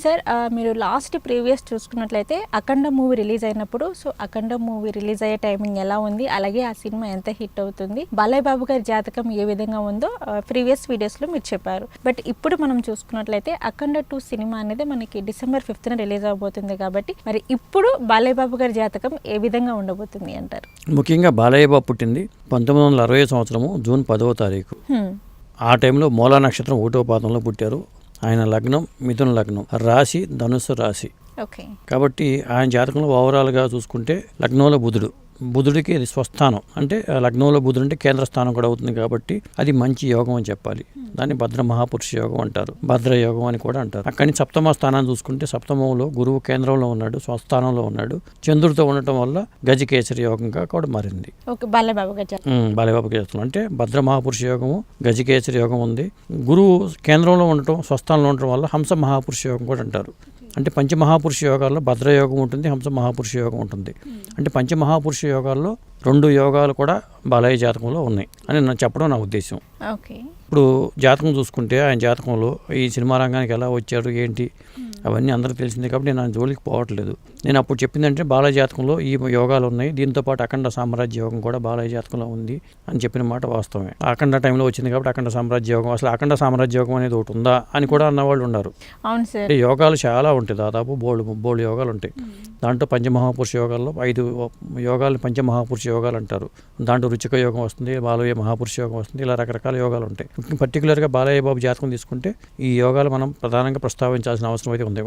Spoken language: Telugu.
సార్ మీరు లాస్ట్ ప్రీవియస్ చూసుకున్నట్లయితే అఖండ మూవీ రిలీజ్ అయినప్పుడు సో అఖండ మూవీ రిలీజ్ అయ్యే టైమింగ్ ఎలా ఉంది? అలాగే ఆ సినిమా ఎంత హిట్ అవుతుంది? బాలయ్య బాబు గారి జాతకం ఏ విధంగా ఉందో ప్రీవియస్ వీడియోస్లో మీరు చెప్పారు. బట్ ఇప్పుడు మనం చూసుకున్నట్లయితే అఖండ టూ సినిమా అనేది మనకి డిసెంబర్ ఫిఫ్త్న రిలీజ్ అవబోతుంది కాబట్టి మరి ఇప్పుడు బాలయ్య బాబు గారి జాతకం ఏ విధంగా ఉండబోతుంది అంటారు? ముఖ్యంగా బాలయ్య బాబు పుట్టింది పంతొమ్మిది వందల అరవై సంవత్సరము జూన్ పదవ తారీఖు. ఆ టైంలో మూలా నక్షత్రం ఒకటో పాదంలో పుట్టారు. ఆయన లగ్నం మిథున లగ్నం. రాశి ధనుస్సు రాశి. ఓకే. కాబట్టి ఆయన జాతకంలో ఓవరాల్గా చూసుకుంటే లగ్నంలో బుధుడు. బుధుడికి ఇది స్వస్థానం. అంటే లగ్నంలో బుధుడు అంటే కేంద్ర స్థానం కూడా అవుతుంది కాబట్టి అది మంచి యోగం అని చెప్పాలి. దాన్ని భద్ర మహాపురుష యోగం అంటారు. భద్ర యోగం అని కూడా అంటారు. అక్కడి సప్తమ స్థానాన్ని చూసుకుంటే సప్తమంలో గురువు కేంద్రంలో ఉన్నాడు స్వస్థానంలో ఉన్నాడు. చంద్రుడితో ఉండటం వల్ల గజకేసరి యోగంగా కూడా మారింది. ఓకే బాలయ్య బాబు గారి జాతకం ఉమ్, బాలబాబుకి చేస్తున్నాం అంటే భద్ర మహాపురుష యోగము గజకేసరి యోగం ఉంది. గురువు కేంద్రంలో ఉండటం స్వస్థానంలో ఉండటం వల్ల హంస మహాపురుష యోగం కూడా అంటారు. అంటే పంచమహాపురుష యోగాల్లో భద్ర యోగం ఉంటుంది హంస మహాపురుష యోగం ఉంటుంది. అంటే పంచమహాపురుష యోగాల్లో రెండు యోగాలు కూడా బాలయ్య జాతకంలో ఉన్నాయి అని నేను చెప్పడం నా ఉద్దేశం. ఓకే. ఇప్పుడు జాతకం చూసుకుంటే ఆయన జాతకంలో ఈ సినిమా రంగానికి ఎలా వచ్చారు ఏంటి అవన్నీ అందరికీ తెలిసిందే కాబట్టి నేను ఆయన జోలికి పోవట్లేదు. నేను అప్పుడు చెప్పిందంటే బాలయ్య జాతకంలో ఈ యోగాలు ఉన్నాయి దీంతో పాటు అఖండ సామ్రాజ్య యోగం కూడా బాలయ్య జాతకంలో ఉంది అని చెప్పిన మాట వాస్తవమే. అఖండ టైంలో వచ్చింది కాబట్టి అఖండ సామ్రాజ్య యోగం అసలు అఖండ సామ్రాజ్య యోగం అనేది ఒకటి ఉందా అని కూడా అన్నవాళ్ళు ఉన్నారు. అవును సార్. యోగాలు చాలా ఉంటాయి దాదాపు బోల్డ్ బోల్డ్ యోగాలు ఉంటాయి. దాంట్లో పంచమహాపురుష యోగాల్లో ఐదు యోగాలు పంచమహాపురుష యోగాలు అంటారు దాంట్లో రుచిక యోగం వస్తుంది బాలయ్య మహాపురుష యోగం వస్తుంది ఇలా రకరకాల యోగాలు ఉంటాయి. పర్టికులర్గా బాలయ్య బాబు జాతకం తీసుకుంటే ఈ యోగాలు మనం ప్రధానంగా ప్రస్తావించాల్సిన అవసరం అయితే ఉంది.